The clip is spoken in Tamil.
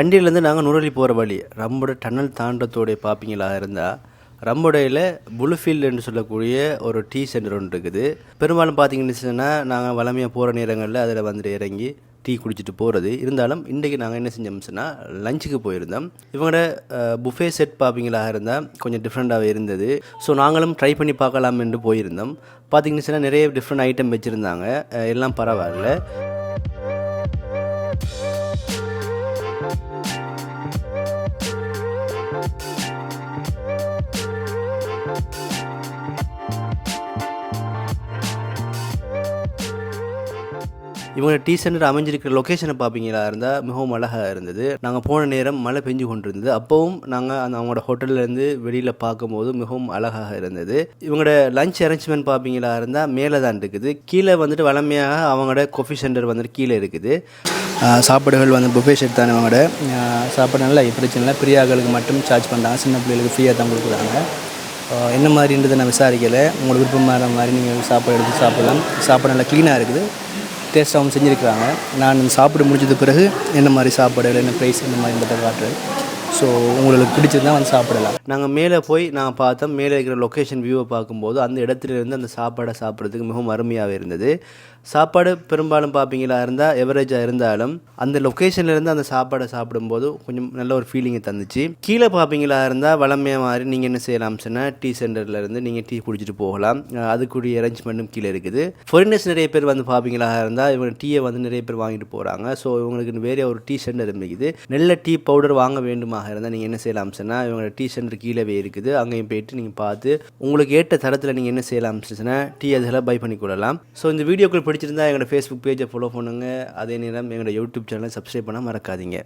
கண்டியிலேருந்து நாங்கள் நூறலி போகிற வழி. ரம்போட டன்னல் தாண்டத்தோடைய பார்ப்பீங்களா இருந்தால் ரம்போடையில் புளுஃபீல்டு என்று சொல்லக்கூடிய ஒரு டீ சென்டர் ஒன்று இருக்குது. பெரும்பாலும் பார்த்தீங்கன்னு சொன்னால் நாங்கள் வளமையாக போகிற நேரங்களில் அதில் வந்துட்டு இறங்கி டீ குடிச்சிட்டு போகிறது இருந்தாலும் இன்றைக்கி நாங்கள் என்ன செஞ்சோம் சொன்னால் லஞ்சுக்கு போயிருந்தோம். இவங்களோட புஃபே செட் பார்ப்பீங்களா இருந்தால் கொஞ்சம் டிஃப்ரெண்ட்டாகவே இருந்தது. ஸோ நாங்களும் ட்ரை பண்ணி பார்க்கலாம் என்று போயிருந்தோம். பார்த்தீங்கன்னு சொன்னால் நிறைய டிஃப்ரெண்ட் ஐட்டம் வச்சுருந்தாங்க. எல்லாம் பரவாயில்ல. இவங்க டீ சென்டர் அமைஞ்சிருக்கிற லொக்கேஷனை பார்ப்பீங்களா இருந்தால் மிகவும் அழகாக இருந்தது. நாங்கள் போன நேரம் மழை பெஞ்சு கொண்டிருந்தது. அப்போவும் நாங்கள் அந்த அவங்களோட ஹோட்டல்லேருந்து வெளியில் பார்க்கும்போது மிகவும் அழகாக இருந்தது. இவங்களோட லஞ்ச் அரேஞ்ச்மெண்ட் பார்ப்பீங்களா இருந்தால் மேலே தான் இருக்குது. கீழே வந்துட்டு வளமையாக அவங்களோட கொஃபி சென்டர் வந்துட்டு கீழே இருக்குது. சாப்பாடுகள் வந்து புஃபே செட் தானே அவங்களோட சாப்பாடு நல்லா பிரச்சனை இல்லை. பிரியாக்களுக்கு மட்டும் சார்ஜ் பண்ணுறாங்க சின்ன பிள்ளைகளுக்கு ஃப்ரீயாக தான் கொடுக்குறாங்க. என்ன மாதிரின்றதை நான் விசாரிக்கலை. உங்களுக்கு விருப்பமான மாதிரி நீங்கள் சாப்பாடு எடுத்து சாப்பிடலாம். சாப்பாடு நல்லா க்ளீனாக இருக்குது. டேஸ்ட்டாகவும் செஞ்சுருக்கிறாங்க. நான் இந்த சாப்பிட முடிஞ்சது பிறகு என்ன மாதிரி சாப்பாடு என்ன ப்ரைஸ் என்ன மாதிரின்றதை காட்டுறேன் ஸோ உங்களுக்கு பிடிச்சிருந்தா வந்து சாப்பிடலாம். நாங்கள் மேலே போய் நான் பார்த்தோம் மேலே இருக்கிற லொக்கேஷன் வியூவை பார்க்கும்போது அந்த இடத்துல இருந்து அந்த சாப்பாடை சாப்பிட்றதுக்கு மிகவும் அருமையாகவே இருந்தது. சாப்பாடு பெரும்பாலும் பார்ப்பீங்களா இருந்தால் எவரேஜாக இருந்தாலும் அந்த லொக்கேஷன்லேருந்து அந்த சாப்பாடை சாப்பிடும்போது கொஞ்சம் நல்ல ஒரு ஃபீலிங்கை தந்துச்சு. கீழே பார்ப்பீங்களா இருந்தால் வளமையாக மாதிரி நீங்கள் என்ன செய்யலாம் சொன்னால் டீ சென்டர்ல இருந்து நீங்கள் டீ குடிச்சிட்டு போகலாம். அதுக்குரிய அரேஞ்ச்மெண்ட்டும் கீழே இருக்குது. ஃபாரினர்ஸ் நிறைய பேர் வந்து பார்ப்பீங்களா இருந்தால் இவங்க டீயை வந்து நிறைய பேர் வாங்கிட்டு போகிறாங்க ஸோ இவங்களுக்கு வேறே ஒரு டீ சென்டர் இருக்குது நல்ல டீ பவுடர் வாங்க வேண்டுமாக இருந்தால் நீங்கள் என்ன செய்யலாம்? சொன்னால் இவங்களோட டீ சென்டர் கீழே இருக்குது. அங்கேயும் போயிட்டு நீங்கள் பார்த்து உங்களுக்கு ஏற்ற தரத்தில் நீங்கள் என்ன செய்யலாம்? சொன்னால் டீ அதெல்லாம் பை பண்ணி கொள்ளலாம். ஸோ இந்த வீடியோக்கள் பிடிச்சிருந்தா எங்களோட ஃபேஸ்புக் பேஜை ஃபாலோ பண்ணுங்கள் அதே நேரம் எங்களோட யூடியூப் சேனலை சப்ஸ்கிரைப் பண்ண மறக்காதீங்க.